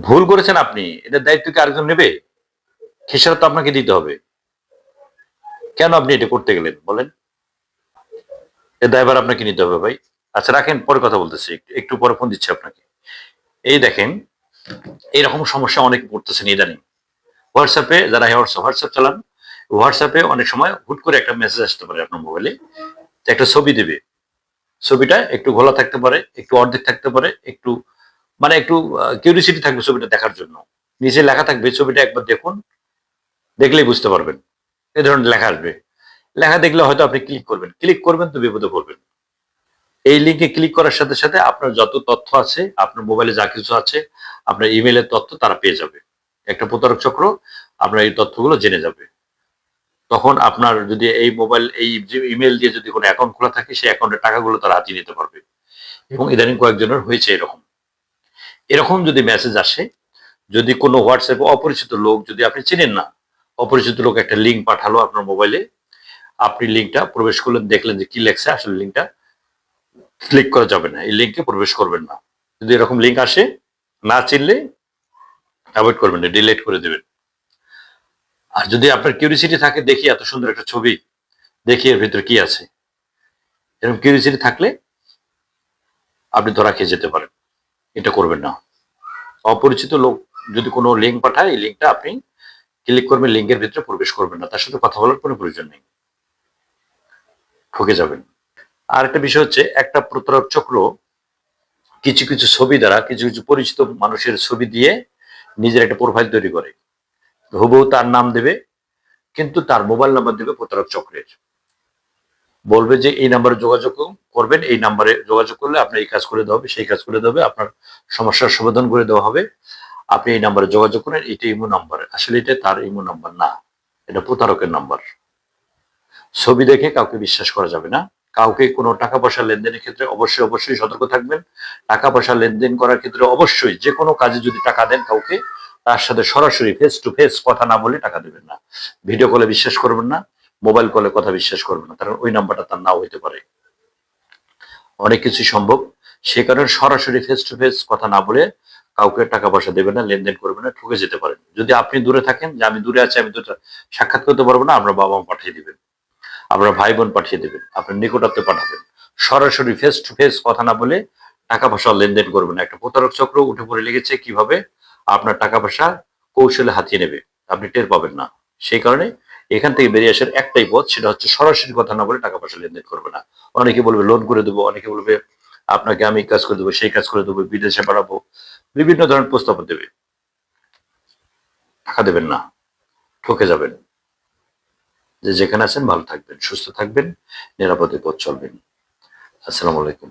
ভুল করেছেন আপনি এটার দায়িত্ব কি আরেকজন নেবে? খেসারত তো আপনাকে দিতে হবে। কেন আপনি এটা করতে গেলেন, বলেন? এর দায়ভার আপনাকে নিতে হবে ভাই। আচ্ছা রাখেন, পরে কথা বলতেছি। একটু- পরে ফোন দিচ্ছি আপনাকে। এই দেখেন এইরকম সমস্যা অনেক পড়তেছেন ইদানিং। হোয়াটসঅ্যাপে যারা হোয়াটসঅ্যাপ চালান হোয়াটসঅ্যাপে অনেক সময় হুট করে একটা মেসেজ আসতে পারে আপনার মোবাইলে একটা ছবি দেবে। ছবিটা একটু ঘোলা থাকতে পারে, একটু অর্ধেক থাকতে পারে, একটু মানে একটু কিউরিসিটি থাকবে ছবিটা দেখার জন্য। নিচে লেখা থাকবে ছবিটা একবার দেখুন, দেখলেই বুঝতে পারবেন। এ ধরনের লেখা আসবে। লেখা দেখলে হয়তো আপনি ক্লিক করবেন। ক্লিক করবেন তো বিপদে পড়বেন। এই লিঙ্কে ক্লিক করার সাথে সাথে আপনার যত তথ্য আছে, আপনার মোবাইলে যা কিছু আছে, আপনার ইমেলের তথ্য তারা পেয়ে যাবে। একটা প্রতারক চক্র, আপনার এই তথ্যগুলো জেনে যাবে। তখন আপনার যদি এই মোবাইল এই ইমেল দিয়ে যদি কোনো অ্যাকাউন্ট খোলা থাকে, সেই অ্যাকাউন্টের টাকাগুলো তারা হাতিয়ে নিতে পারবে। এবং ইদানিং কয়েকজনের হয়েছে এরকম। এরকম যদি মেসেজ আসে, যদি কোনো হোয়াটসঅ্যাপে অপরিচিত লোক, যদি আপনি চিনেন না, অপরিচিত লোক একটা লিঙ্ক পাঠালো আপনার মোবাইলে আপনি লিঙ্কটা প্রবেশ করলেন, দেখলেন যে কি লেখছে, আসলে লিঙ্কটা ক্লিক করা যাবে না। এই লিঙ্কে প্রবেশ করবেন না। যদি এরকম লিঙ্ক আসে, না চিনলে অ্যাভয়েড করবেন না ডিলেট করে দেবেন। আর যদি আপনার কিউরিসিটি থাকে, দেখি এত সুন্দর একটা ছবি, দেখি এর ভিতরে কি আছে। এরকম কিউরিসিটি থাকলে আপনি ধরা খেয়ে যেতে পারেন। এটা করবেন না। অপরিচিত লোক যদি কোনো লিঙ্ক পাঠায়, এই লিঙ্কটা আপনি ক্লিক করবেন লিঙ্কের ভিতরে প্রবেশ করবেন না। তার সাথে কথা বলার কোনো প্রয়োজন নেই। ঠকে যাবেন। আর একটা বিষয় হচ্ছে, একটা প্রতারক চক্র কিছু কিছু ছবি দ্বারা, কিছু কিছু পরিচিত মানুষের ছবি দিয়ে নিজের একটা প্রোফাইল তৈরি করে। হুবহু তার নাম দেবে, কিন্তু তার মোবাইল নাম্বার দেবে প্রতারক চক্রের। বলবে যে, এই নাম্বারে যোগাযোগ করবেন, এই নাম্বারে যোগাযোগ করলে আপনার এই কাজ করে দেওয়া হবে, সেই কাজ করে দেওয়া হবে, আপনার সমস্যার সমাধান করে দেওয়া হবে। আপনি এই নাম্বারে যোগাযোগ করেন এটা ইমো নাম্বার আসলে এটা তার ইমো নাম্বার না, এটা প্রতারকের নাম্বার ছবি দেখে কাউকে বিশ্বাস করা যাবে না। কাউকে কোনো টাকা পয়সা লেনদেনের ক্ষেত্রে অবশ্যই অবশ্যই সতর্ক থাকবেন। টাকা পয়সা লেনদেন করার ক্ষেত্রে অবশ্যই যে কোনো কাজে যদি টাকা দেন কাউকে, তার সাথে সরাসরি ফেস টু ফেস কথা না বলে টাকা দেবেন না। ভিডিও কলে বিশ্বাস করবেন না মোবাইল কলে কথা বিশ্বাস করবেন না, কারণ ওই নাম্বারটা তার নাও হইতে পারে। অনেক কিছুই সম্ভব। সে কারণে সরাসরি ফেস টু ফেস কথা না বলে কাউকে টাকা পয়সা দেবেন না, লেনদেন করবেন না, ঠকে যেতে পারেন। যদি আপনি দূরে থাকেন যে আমি দূরে আছি, আমি তো সাক্ষাৎ করতে পারব না, আমরা বাবা মা পাঠিয়ে দিবেন। আপনার ভাই বোন পাঠিয়ে দেবেন, আপনার নিকটাত্মে পাঠাবেন। সরাসরি ফেস টু ফেস কথা না বলে টাকা পয়সা লেনদেন করবেন একটা প্রতারক চক্র উঠে পড়ে লেগেছে কীভাবে? আপনার টাকা পয়সা কৌশলে হাতিয়ে নেবে, আপনি টের পাবেন না। সেই কারণে এখান থেকে বেরিয়ে আসার একটাই পথ, সেটা হচ্ছে সরাসরি কথা না বলে টাকা পয়সা লেনদেন করবে না। অনেকে বলবে লোন করে দেবো, অনেকে বলবে আপনাকে আমি কাজ করে দেবো, সেই কাজ করে দেবো, বিদেশে বাড়াবো বিভিন্ন ধরনের প্রস্তাব দেবে। টাকা দেবেন না, ঠকে যাবেন। যে যেখানে আছেন ভালো থাকবেন, সুস্থ থাকবেন, নিরাপদে পথ চলবেন। আসসালামু আলাইকুম।